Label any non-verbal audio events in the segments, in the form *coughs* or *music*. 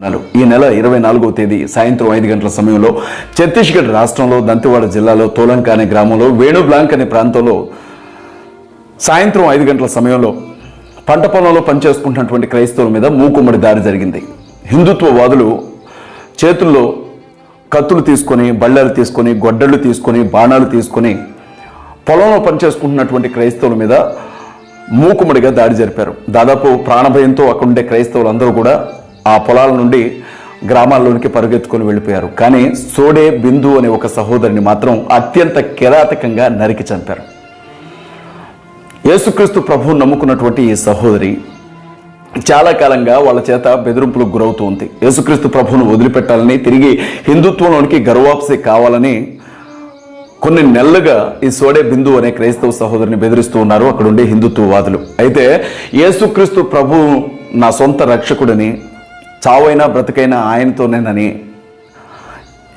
ఈ నెల ఇరవై నాలుగవ తేదీ సాయంత్రం ఐదు గంటల సమయంలో ఛత్తీస్గఢ్ రాష్ట్రంలో దంతెవాడ జిల్లాలో తోలంక అనే గ్రామంలో వేణుబ్లాంక్ అనే ప్రాంతంలో సాయంత్రం ఐదు గంటల సమయంలో పంట పొలంలో పనిచేసుకుంటున్నటువంటి క్రైస్తవుల మీద మూకుమ్మడి దాడి జరిగింది. హిందుత్వవాదులు చేతుల్లో కత్తులు తీసుకొని బళ్ళలు తీసుకొని గొడ్డళ్ళు తీసుకొని బాణాలు తీసుకొని పొలంలో పనిచేసుకుంటున్నటువంటి క్రైస్తవుల మీద మూకుమ్మడిగా దాడి జరిపారు. దాదాపు ప్రాణభయంతో అక్కడ ఉండే క్రైస్తవులందరూ కూడా ఆ పొలాల నుండి గ్రామాల్లోనికి పరుగెత్తుకొని వెళ్ళిపోయారు. కానీ సోడే బిందు అనే ఒక సహోదరిని మాత్రం అత్యంత కిరాతకంగా నరికి చంపారు. యేసుక్రీస్తు ప్రభువు నమ్ముకున్నటువంటి ఈ సహోదరి చాలా కాలంగా వాళ్ళ చేత బెదిరింపులకు గురవుతూ ఉంది. యేసుక్రీస్తు ప్రభువును వదిలిపెట్టాలని తిరిగి హిందుత్వంలోనికి గర్వాప్సి కావాలని కొన్ని నెలలుగా ఈ సోడే బిందు అనే క్రైస్తవ సహోదరిని బెదిరిస్తూ ఉన్నారు. అక్కడ ఉండే హిందుత్వవాదులు. అయితే యేసుక్రీస్తు ప్రభు నా సొంత రక్షకుడని చావైనా బ్రతికైనా ఆయనతోనేనని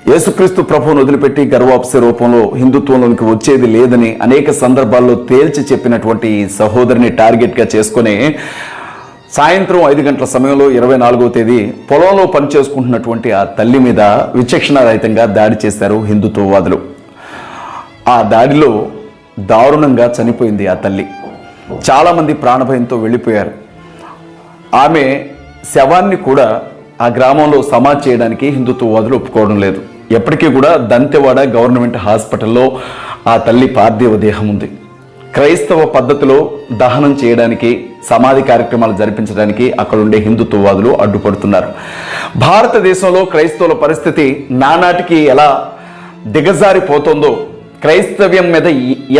యేసుక్రీస్తు ప్రభువును వదిలిపెట్టి గర్వాప్స రూపంలో హిందుత్వంలోనికి వచ్చేది లేదని అనేక సందర్భాల్లో తేల్చి చెప్పినటువంటి సహోదరిని టార్గెట్గా చేసుకుని సాయంత్రం ఐదు గంటల సమయంలో ఇరవై నాలుగో తేదీ పొలంలో పనిచేసుకుంటున్నటువంటి ఆ తల్లి మీద విచక్షణారహితంగా దాడి చేశారు హిందుత్వవాదులు. ఆ దాడిలో దారుణంగా చనిపోయింది ఆ తల్లి. చాలామంది ప్రాణభయంతో వెళ్ళిపోయారు. ఆమె శవాన్ని కూడా ఆ గ్రామంలో సమాధి చేయడానికి హిందుత్వవాదులు ఒప్పుకోవడం లేదు. ఎప్పటికీ కూడా దంతెవాడ గవర్నమెంట్ హాస్పిటల్లో ఆ తల్లి పార్థివ దేహం ఉంది. క్రైస్తవ పద్ధతిలో దహనం చేయడానికి సమాధి కార్యక్రమాలు జరిపించడానికి అక్కడ ఉండే హిందుత్వవాదులు అడ్డుపడుతున్నారు. భారతదేశంలో క్రైస్తవుల పరిస్థితి నానాటికి ఎలా దిగజారిపోతుందో క్రైస్తవ్యం మీద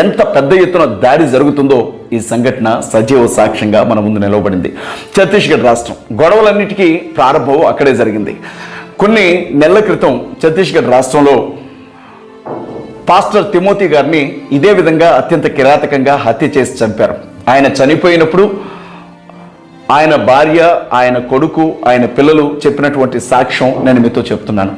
ఎంత పెద్ద ఎత్తున దాడి జరుగుతుందో ఈ సంఘటన సజీవ సాక్ష్యంగా మన ముందు నిలవబడింది. ఛత్తీస్గఢ్ రాష్ట్రం గొడవలన్నిటికీ ప్రారంభం అక్కడే జరిగింది. కొన్ని నెలల క్రితం ఛత్తీస్గఢ్ రాష్ట్రంలో పాస్టర్ తిమోతి గారిని ఇదే విధంగా అత్యంత కిరాతకంగా హత్య చేసి చంపారు. ఆయన చనిపోయినప్పుడు ఆయన భార్య ఆయన కొడుకు ఆయన పిల్లలు చెప్పినటువంటి సాక్ష్యం నేను మీతో చెప్తున్నాను.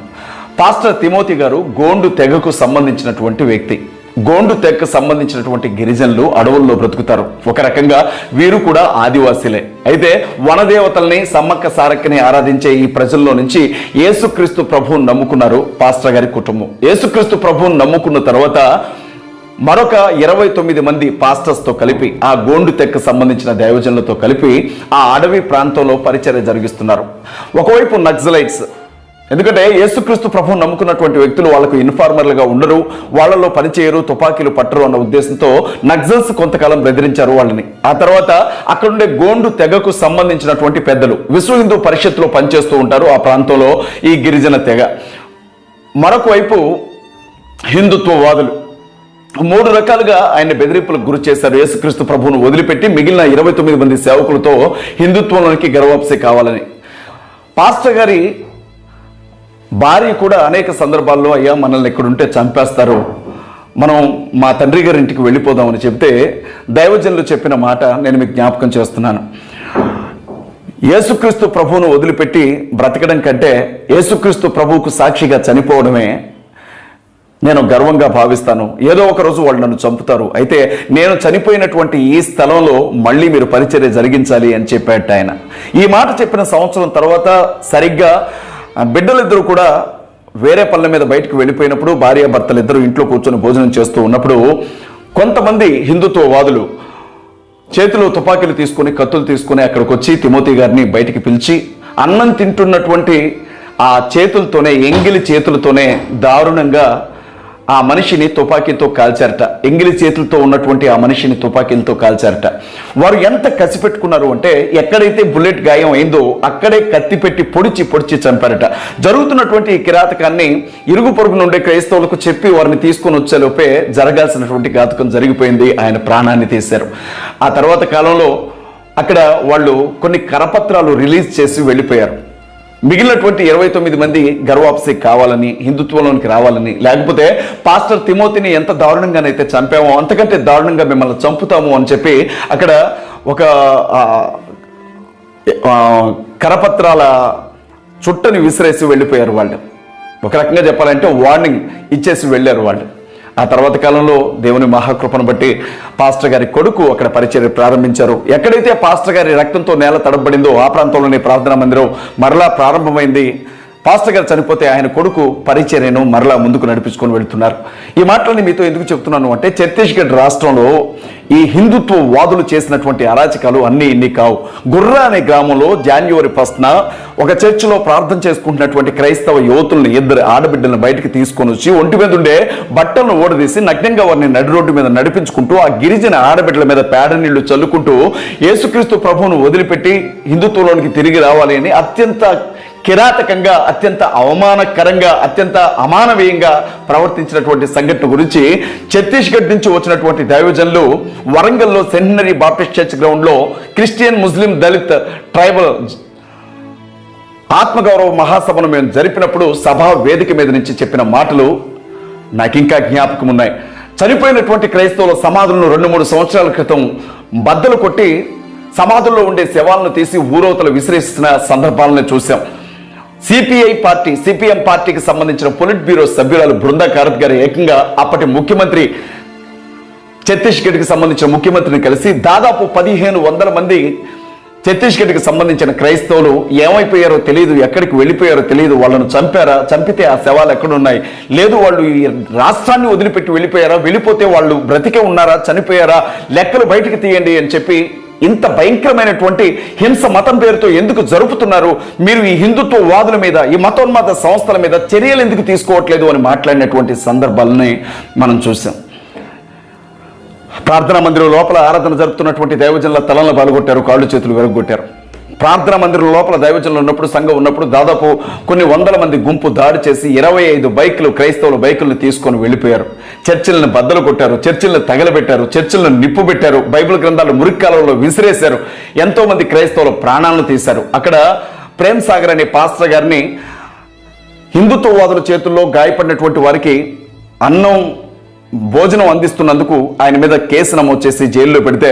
పాస్టర్ తిమోతి గారు గోండు తెగకు సంబంధించినటువంటి వ్యక్తి. గోండు తెగకు సంబంధించినటువంటి గిరిజనులు అడవుల్లో బ్రతుకుతారు. ఒక రకంగా వీరు కూడా ఆదివాసీలే. అయితే వనదేవతల్ని సమ్మక్క సారక్కని ఆరాధించే ఈ ప్రజల్లో నుంచి యేసుక్రీస్తు ప్రభువును నమ్ముకున్నారు పాస్టర్ గారి కుటుంబం. యేసుక్రీస్తు ప్రభువును నమ్ముకున్న తర్వాత మరొక ఇరవై తొమ్మిది మంది పాస్టర్స్తో కలిపి ఆ గోండు తెక్క సంబంధించిన దైవజనులతో కలిపి ఆ అడవి ప్రాంతంలో పరిచర్య జరిగిస్తున్నారు. ఒకవైపు నక్సలైట్స్ ఎందుకంటే యేసుక్రీస్తు ప్రభు నమ్ముకున్నటువంటి వ్యక్తులు వాళ్ళకు ఇన్ఫార్మర్లుగా ఉండరు వాళ్ళలో పనిచేయరు తుపాకీలు పట్టరు అన్న ఉద్దేశంతో నక్సల్స్ కొంతకాలం బెదిరించారు వాళ్ళని. ఆ తర్వాత అక్కడుండే గోండు తెగకు సంబంధించినటువంటి పెద్దలు విశ్వ హిందూ పరిషత్తులో పనిచేస్తూ ఉంటారు ఆ ప్రాంతంలో ఈ గిరిజన తెగ. మరొక వైపు హిందుత్వవాదులు మూడు రకాలుగా ఆయన బెదిరింపులకు గురి చేశారు యేసుక్రీస్తు ప్రభువును వదిలిపెట్టి మిగిలిన ఇరవై తొమ్మిది మంది సేవకులతో హిందుత్వంలోనికి గర్వాప్సి కావాలని. పాస్టర్ గారి భార్య కూడా అనేక సందర్భాల్లో అయ్యా మనల్ని ఎక్కడుంటే చంపేస్తారు. మనం మా తండ్రి గారి ఇంటికి వెళ్ళిపోదామని చెప్తే దైవజనులు చెప్పిన మాట నేను మీకు జ్ఞాపకం చేస్తున్నాను. యేసుక్రీస్తు ప్రభువును వదిలిపెట్టి బ్రతకడం కంటే యేసుక్రీస్తు ప్రభువుకు సాక్షిగా చనిపోవడమే నేను గర్వంగా భావిస్తాను. ఏదో ఒక రోజు వాళ్ళు నన్ను చంపుతారు. అయితే నేను చనిపోయినటువంటి ఈ స్థలంలో మళ్ళీ మీరు పరిచర్య జరిగించాలి అని చెప్పాట ఆయన. ఈ మాట చెప్పిన సంవత్సరం తర్వాత సరిగ్గా బిడ్డలిద్దరూ కూడా వేరే పనుల మీద బయటకు వెళ్ళిపోయినప్పుడు భార్య భర్తలు ఇద్దరు ఇంట్లో కూర్చొని భోజనం చేస్తూ ఉన్నప్పుడు కొంతమంది హిందుత్వవాదులు చేతిలో తుపాకీలు తీసుకొని కత్తులు తీసుకొని అక్కడికి వచ్చి తిమోతి గారిని బయటికి పిలిచి అన్నం తింటున్నటువంటి ఆ చేతులతోనే ఎంగిలి చేతులతోనే దారుణంగా ఆ మనిషిని తుపాకీతో కాల్చారట. ఇంగ్లీష్ చేతులతో ఉన్నటువంటి ఆ మనిషిని తుపాకీలతో కాల్చారట. వారు ఎంత కసి పెట్టుకున్నారు అంటే ఎక్కడైతే బుల్లెట్ గాయం అయిందో అక్కడే కత్తి పెట్టి పొడిచి పొడిచి చంపారట. జరుగుతున్నటువంటి ఈ కిరాతకాన్ని ఇరుగు పొరుగు నుండే క్రైస్తవులకు చెప్పి వారిని తీసుకొని వచ్చేలోపే జరగాల్సినటువంటి ఘాతకం జరిగిపోయింది. ఆయన ప్రాణాన్ని తీశారు. ఆ తర్వాత కాలంలో అక్కడ వాళ్ళు కొన్ని కరపత్రాలు రిలీజ్ చేసి వెళ్ళిపోయారు. మిగిలినటువంటి ఇరవై తొమ్మిది మంది గర్వాప్సి కావాలని హిందుత్వంలోనికి రావాలని లేకపోతే పాస్టర్ తిమోతిని ఎంత దారుణంగానైతే చంపామో అంతకంటే దారుణంగా మిమ్మల్ని చంపుతాము అని చెప్పి అక్కడ ఒక కరపత్రాల చుట్టని విసిరేసి వెళ్ళిపోయారు వాళ్ళు. ఒక రకంగా చెప్పాలంటే వార్నింగ్ ఇచ్చేసి వెళ్ళారు వాళ్ళు. ఆ తర్వాత కాలంలో దేవుని మహాకృపను బట్టి పాస్టర్ గారి కొడుకు అక్కడ పరిచర్య ప్రారంభించారు. ఎక్కడైతే పాస్టర్ గారి రక్తంతో నేల తడబడిందో ఆ ప్రాంతంలోని ప్రార్థనా మందిరం మరలా ప్రారంభమైంది. పాస్టర్ గారు చనిపోతే ఆయన కొడుకు పరిచర్యను మరలా ముందుకు నడిపించుకొని వెళుతున్నారు. ఈ మాటలని మీతో ఎందుకు చెప్తున్నాను అంటే ఛత్తీస్గఢ్ రాష్ట్రంలో ఈ హిందుత్వ వాదులు చేసినటువంటి అరాచకాలు అన్నీ ఇన్ని కావు. గుర్రా అనే గ్రామంలో జాన్యువరి ఫస్ట్న ఒక చర్చిలో ప్రార్థన చేసుకుంటున్నటువంటి క్రైస్తవ యువతుల్ని ఇద్దరు ఆడబిడ్డలను బయటకు తీసుకొని వచ్చి ఒంటి మీద ఉండే బట్టలను ఓడదీసి నగ్నంగా వారిని నడి రోడ్డు మీద నడిపించుకుంటూ ఆ గిరిజన ఆడబిడ్డల మీద పేడ నీళ్ళు చల్లుకుంటూ యేసుక్రీస్తు ప్రభువును వదిలిపెట్టి హిందుత్వంలోనికి తిరిగి రావాలి అని అత్యంత కిరాతకంగా అత్యంత అవమానకరంగా అత్యంత అమానవీయంగా ప్రవర్తించినటువంటి సంఘటన గురించి ఛత్తీస్గఢ్ నుంచి వచ్చినటువంటి దైవజనులు వరంగల్లో సెంటనరీ బాప్టిస్ట్ చర్చ్ గ్రౌండ్లో క్రిస్టియన్ ముస్లిం దళిత్ ట్రైబల్ ఆత్మగౌరవ మహాసభను మేము జరిపినప్పుడు సభా వేదిక మీద నుంచి చెప్పిన మాటలు నాకు ఇంకా జ్ఞాపకం ఉన్నాయి చనిపోయినటువంటి క్రైస్తవుల సమాధులను రెండు మూడు సంవత్సరాల క్రితం బద్దలు కొట్టి సమాధుల్లో ఉండే శవాలను తీసి ఊరవతలు విసిరేస్తున్న సందర్భాలను చూశాం. సిపిఐ పార్టీ సిపిఎం పార్టీకి సంబంధించిన పొలిట్ బ్యూరో సభ్యురాలు బృందా కారత్ గారు ఏకంగా అప్పటి ముఖ్యమంత్రి ఛత్తీస్గఢ్కి సంబంధించిన ముఖ్యమంత్రిని కలిసి దాదాపు పదిహేను వందల మంది ఛత్తీస్గఢ్కి సంబంధించిన క్రైస్తవులు ఏమైపోయారో తెలియదు ఎక్కడికి వెళ్ళిపోయారో తెలియదు వాళ్ళను చంపారా చంపితే ఆ శవాలు ఎక్కడున్నాయి లేదు వాళ్ళు ఈ రాష్ట్రాన్ని వదిలిపెట్టి వెళ్ళిపోయారా వెళ్ళిపోతే వాళ్ళు బ్రతికే ఉన్నారా చనిపోయారా లెక్కలు బయటికి తీయండి అని చెప్పి ఇంత భయంకరమైనటువంటి హింస మతం పేరుతో ఎందుకు జరుపుతున్నారు? మీరు ఈ హిందుత్వ వాదుల మీద ఈ మతోన్మాత సంస్థల మీద చర్యలు ఎందుకు తీసుకోవట్లేదు అని మాట్లాడినటువంటి సందర్భాలని మనం చూసాం ప్రార్థనా మందిరం లోపల ఆరాధన జరుపుతున్నటువంటి దైవజనుల తలలను పాల్గొట్టారు కాళ్ళు చేతులు వెరగొట్టారు ప్రార్థన మందిరం లోపల దైవజనులు ఉన్నప్పుడు సంఘం ఉన్నప్పుడు దాదాపు కొన్ని వందల మంది గుంపు దాడి చేసి ఇరవై ఐదు బైకులు క్రైస్తవుల బైకులను తీసుకొని వెళ్ళిపోయారు. చర్చిలను బద్దలు కొట్టారు చర్చిలను తగలబెట్టారు చర్చిలను నిప్పు పెట్టారు బైబిల్ గ్రంథాలు మురిక్కాలంలో విసిరేశారు. ఎంతో మంది క్రైస్తవుల ప్రాణాలను తీశారు. అక్కడ ప్రేమ్ సాగర్ అనే పాస్టర్ గారిని హిందుత్వవాదుల చేతుల్లో గాయపడినటువంటి వారికి అన్నం భోజనం అందిస్తున్నందుకు ఆయన మీద కేసు నమోదు చేసి జైల్లో పెడితే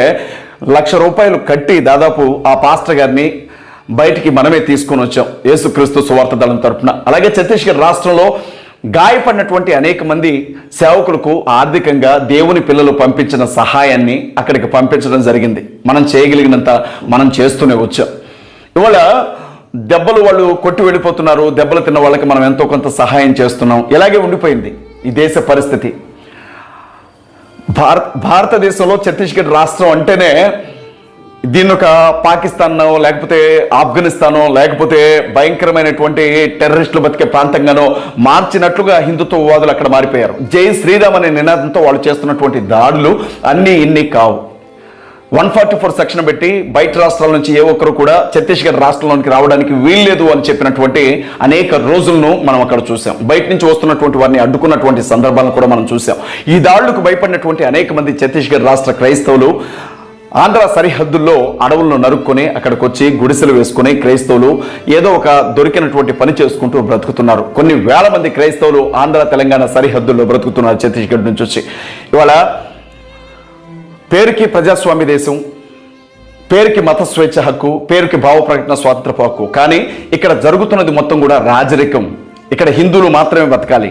లక్ష రూపాయలు కట్టి దాదాపు ఆ పాస్టర్ గారిని బయటికి మనమే తీసుకొని వచ్చాం. యేసుక్రీస్తు సువార్త దళం తరపున. అలాగే ఛత్తీస్గఢ్ రాష్ట్రంలో గాయపడినటువంటి అనేక మంది సేవకులకు ఆర్థికంగా దేవుని పిల్లలు పంపించిన సహాయాన్ని అక్కడికి పంపించడం జరిగింది. మనం చేయగలిగినంత మనం చేస్తూనే వచ్చాం. ఇవాళ దెబ్బలు వాళ్ళు కొట్టి వెళ్ళిపోతున్నారు. దెబ్బలు తిన్న వాళ్ళకి మనం ఎంతో కొంత సహాయం చేస్తున్నాం. ఇలాగే ఉండిపోయింది ఈ దేశ పరిస్థితి. భారత్ భారతదేశంలో ఛత్తీస్గఢ్ రాష్ట్రం అంటేనే దీన్ని ఒక పాకిస్తాన్నో లేకపోతే ఆఫ్ఘనిస్తానో లేకపోతే భయంకరమైనటువంటి టెర్రరిస్టులు బతికే ప్రాంతంగానో మార్చినట్లుగా హిందుత్వవాదులు అక్కడ మారిపోయారు. జై శ్రీరామ్ అనే నినాదంతో వాళ్ళు చేస్తున్నటువంటి దాడులు అన్నీ ఇన్ని కావు. వన్ ఫార్టీ ఫోర్ సెక్షన్ పెట్టి బయట రాష్ట్రాల నుంచి ఏ ఒక్కరు కూడా ఛత్తీస్గఢ్ రాష్ట్రంలోనికి రావడానికి వీల్లేదు అని చెప్పినటువంటి అనేక రోజులను మనం అక్కడ చూసాం బయట నుంచి వస్తున్నటువంటి వారిని అడ్డుకున్నటువంటి సందర్భాలను కూడా మనం చూసాం ఈ దాడులకు భయపడినటువంటి అనేక మంది ఛత్తీస్గఢ్ రాష్ట్ర క్రైస్తవులు ఆంధ్ర సరిహద్దుల్లో అడవులను నరుక్కొని అక్కడికి వచ్చి గుడిసెలు వేసుకుని క్రైస్తవులు ఏదో ఒక దొరికినటువంటి పని చేసుకుంటూ బ్రతుకుతున్నారు. కొన్ని వేల మంది క్రైస్తవులు ఆంధ్ర తెలంగాణ సరిహద్దుల్లో బ్రతుకుతున్నారు ఛత్తీస్గఢ్ నుంచి వచ్చి. ఇవాళ పేరుకి ప్రజాస్వామ్య దేశం పేరుకి మత స్వేచ్ఛ హక్కు పేరుకి భావ ప్రకటన స్వాతంత్రపు హక్కు. కానీ ఇక్కడ జరుగుతున్నది మొత్తం కూడా రాజరికం. ఇక్కడ హిందువులు మాత్రమే బ్రతకాలి.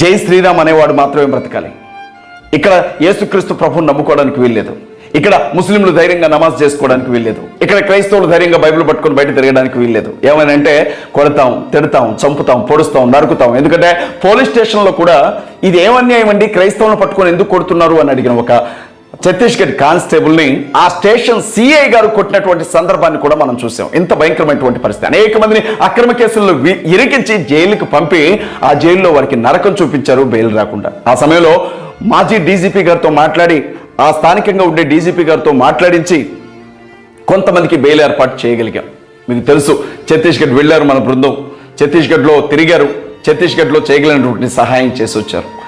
జై శ్రీరామ్ అనేవాడు మాత్రమే బ్రతకాలి. ఇక్కడ యేసుక్రీస్తు ప్రభుని నమ్ముకోవడానికి వీల్లేదు. ఇక్కడ ముస్లింలు ధైర్యంగా నమాజ్ చేసుకోవడానికి వీల్లేదు. ఇక్కడ క్రైస్తవులు ధైర్యంగా బైబిల్ పట్టుకొని బయట తిరగడానికి వీల్లేదు. ఏమని అంటే కొడతాం తిడతాం చంపుతాం పొడుస్తాం నరుకుతాం. ఎందుకంటే పోలీస్ స్టేషన్లో కూడా ఇది ఏమన్యాయం అండి? క్రైస్తవులను పట్టుకొని ఎందుకు కొడుతున్నారు అని అడిగిన ఒక ఛత్తీస్గఢ్ కానిస్టేబుల్ని ఆ స్టేషన్ సిఐ గారు కొట్టినటువంటి సందర్భాన్ని కూడా మనం చూసాం. ఇంత భయంకరమైనటువంటి పరిస్థితి. అనేక మందిని అక్రమ కేసుల్లో ఇరికించి జైలుకి పంపి ఆ జైల్లో వారికి నరకం చూపించారు బెయిల్ రాకుండా. ఆ సమయంలో మాజీ డీజీపీ గారితో మాట్లాడి ఆ స్థానికంగా ఉండే డీజీపీ గారితో మాట్లాడించి కొంతమందికి బెయిల్ ఏర్పాటు చేయగలిగాం. మీకు తెలుసు ఛత్తీస్గఢ్ వెళ్ళారు మన బృందం. ఛత్తీస్గఢ్లో తిరిగారు. ఛత్తీస్గఢ్లో చేయగలిగినటువంటి సహాయం చేసి వచ్చారు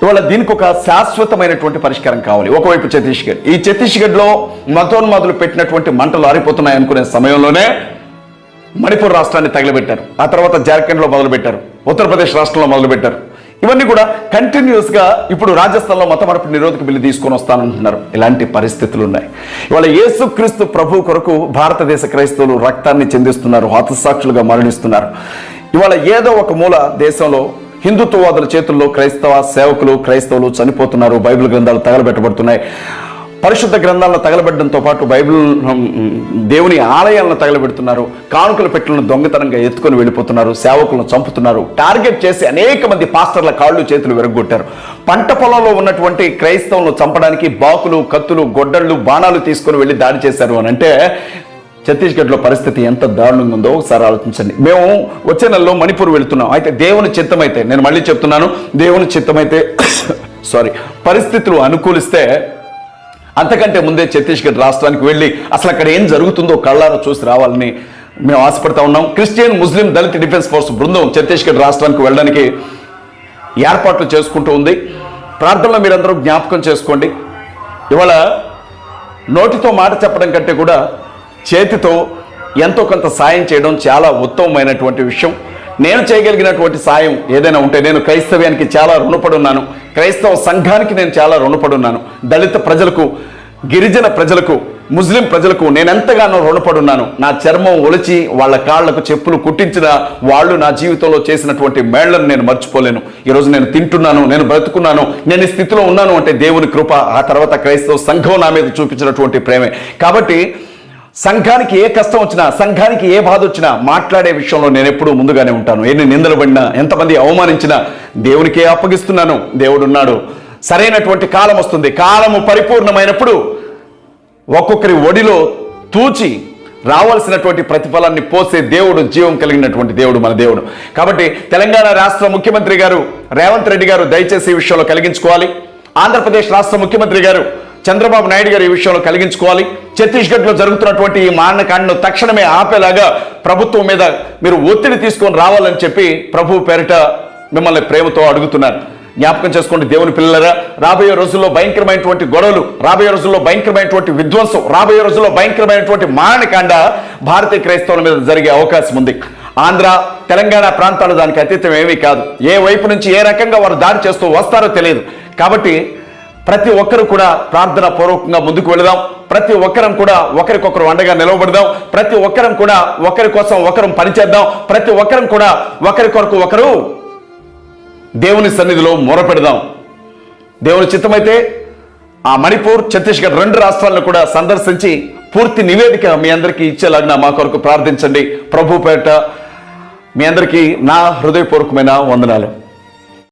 ఇవాళ దీనికి ఒక శాశ్వతమైనటువంటి పరిష్కారం కావాలి. ఒకవైపు ఛత్తీస్గఢ్. ఈ ఛత్తీస్గఢ్లో మతోన్మాదులు పెట్టినటువంటి మంటలు ఆరిపోతున్నాయి అనుకునే సమయంలోనే మణిపూర్ రాష్ట్రాన్ని తగిలిపెట్టారు. ఆ తర్వాత జార్ఖండ్లో మొదలుపెట్టారు. ఉత్తరప్రదేశ్ రాష్ట్రంలో మొదలుపెట్టారు. ఇవన్నీ కూడా కంటిన్యూస్గా ఇప్పుడు రాజస్థాన్లో మత మార్పు నిరోధక బిల్లు తీసుకొని వస్తానంటున్నారు. ఇలాంటి పరిస్థితులు ఉన్నాయి ఇవాళ యేసుక్రీస్తు ప్రభు కొరకు భారతదేశ క్రైస్తవులు రక్తాన్ని చెందిస్తున్నారు హతసాక్షులుగా మరణిస్తున్నారు. ఇవాళ ఏదో ఒక మూల దేశంలో హిందుత్వవాదుల చేతుల్లో క్రైస్తవ సేవకులు క్రైస్తవులు చనిపోతున్నారు. బైబిల్ గ్రంథాలు తగలబెట్టబడుతున్నాయి. పరిశుద్ధ గ్రంథాలను తగలబెట్టడంతో పాటు బైబిల్ దేవుని ఆలయాలను తగలబెడుతున్నారు. కానుకల పెట్టెలను దొంగతనంగా ఎత్తుకొని వెళ్ళిపోతున్నారు. సేవకులను చంపుతున్నారు. టార్గెట్ చేసి అనేక మంది పాస్టర్ల కాళ్ళు చేతులు విరగొట్టారు పంట పొలంలో ఉన్నటువంటి క్రైస్తవులను చంపడానికి బాకులు కత్తులు గొడ్డళ్ళు బాణాలు తీసుకొని వెళ్ళి దాడి చేశారు అని. అంటే ఛత్తీస్గఢ్లో పరిస్థితి ఎంత దారుణంగా ఉందో ఒకసారి ఆలోచించండి. మేము వచ్చే నెలలో మణిపూర్ వెళుతున్నాం. అయితే దేవుని చిత్తమైతే నేను మళ్ళీ చెప్తున్నాను దేవుని చిత్తమైతే *coughs* సారీ పరిస్థితులు అనుకూలిస్తే అంతకంటే ముందే ఛత్తీస్గఢ్ రాష్ట్రానికి వెళ్ళి అసలు అక్కడ ఏం జరుగుతుందో కళ్ళారా చూసి రావాలని మేము ఆశపడతా ఉన్నాం. క్రిస్టియన్ ముస్లిం దళిత డిఫెన్స్ ఫోర్స్ బృందం ఛత్తీస్గఢ్ రాష్ట్రానికి వెళ్ళడానికి ఏర్పాట్లు చేసుకుంటూ ఉంది. ప్రార్థనలో మీరందరూ జ్ఞాపకం చేసుకోండి. ఇవాళ నోటితో మాట చెప్పడం కంటే కూడా చేతితో ఎంతో కొంత సాయం చేయడం చాలా ఉత్తమమైనటువంటి విషయం. నేను చేయగలిగినటువంటి సాయం ఏదైనా ఉంటే నేను క్రైస్తవ్యానికి చాలా రుణపడున్నాను. క్రైస్తవ సంఘానికి నేను చాలా రుణపడున్నాను. దళిత ప్రజలకు గిరిజన ప్రజలకు ముస్లిం ప్రజలకు నేను ఎంతగానో రుణపడున్నాను. నా చర్మం ఒలిచి వాళ్ళ కాళ్ళకు చెప్పులు కుట్టించిన వాళ్ళు నా జీవితంలో చేసినటువంటి మేళ్ళను నేను మర్చిపోలేను. ఈరోజు నేను తింటున్నాను నేను బ్రతుకున్నాను నేను ఈ స్థితిలో ఉన్నాను అంటే దేవుని కృప ఆ తర్వాత క్రైస్తవ సంఘం నా మీద చూపించినటువంటి ప్రేమే. కాబట్టి సంఘానికి ఏ కష్టం వచ్చినా సంఘానికి ఏ బాధ వచ్చినా మాట్లాడే విషయంలో నేను ఎప్పుడూ ముందుగానే ఉంటాను. ఎన్ని నిందలు పడినా ఎంతమంది అవమానించినా దేవునికే అప్పగిస్తున్నాను. దేవుడు ఉన్నాడు. సరైనటువంటి కాలం వస్తుంది. కాలము పరిపూర్ణమైనప్పుడు ఒక్కొక్కరి ఒడిలో తూచి రావాల్సినటువంటి ప్రతిఫలాన్ని పోసే దేవుడు జీవం కలిగినటువంటి దేవుడు మన దేవుడు. కాబట్టి తెలంగాణ రాష్ట్ర ముఖ్యమంత్రి గారు రేవంత్ రెడ్డి గారు దయచేసి ఈ విషయంలో కలిగించుకోవాలి. ఆంధ్రప్రదేశ్ రాష్ట్ర ముఖ్యమంత్రి గారు చంద్రబాబు నాయుడు గారు ఈ విషయంలో కలిగించుకోవాలి. ఛత్తీస్గఢ్లో జరుగుతున్నటువంటి ఈ మారణకాండను తక్షణమే ఆపేలాగా ప్రభుత్వం మీద మీరు ఒత్తిడి తీసుకొని రావాలని చెప్పి ప్రభు పేరిట మిమ్మల్ని ప్రేమతో అడుగుతున్నారు. జ్ఞాపకం చేసుకోండి దేవుని పిల్లలరా రాబోయే రోజుల్లో భయంకరమైనటువంటి గొడవలు రాబోయే రోజుల్లో భయంకరమైనటువంటి విధ్వంసం రాబోయే రోజుల్లో భయంకరమైనటువంటి మారణకాండ భారతీయ క్రైస్తవుల మీద జరిగే అవకాశం ఉంది. ఆంధ్ర తెలంగాణ ప్రాంతాలు దానికి అతీతం ఏమీ కాదు. ఏ వైపు నుంచి ఏ రకంగా వారు దాడి చేస్తూ వస్తారో తెలియదు. కాబట్టి ప్రతి ఒక్కరు కూడా ప్రార్థన పూర్వకంగా ముందుకు వెళదాం. ప్రతి ఒక్కరం కూడా ఒకరికొకరు అండగా నిలవబడదాం. ప్రతి ఒక్కరం కూడా ఒకరి కోసం ఒకరం పనిచేద్దాం ప్రతి ఒక్కరం కూడా ఒకరి కొరకు ఒకరు దేవుని సన్నిధిలో మొరపెడదాం. దేవుని చిత్తమైతే ఆ మణిపూర్ ఛత్తీస్గఢ్ రెండు రాష్ట్రాలను కూడా సందర్శించి పూర్తి నివేదిక మీ అందరికీ ఇచ్చేలాగా మా కొరకు ప్రార్థించండి. ప్రభు పేట మీ అందరికీ నా హృదయపూర్వకమైన వందనాలు.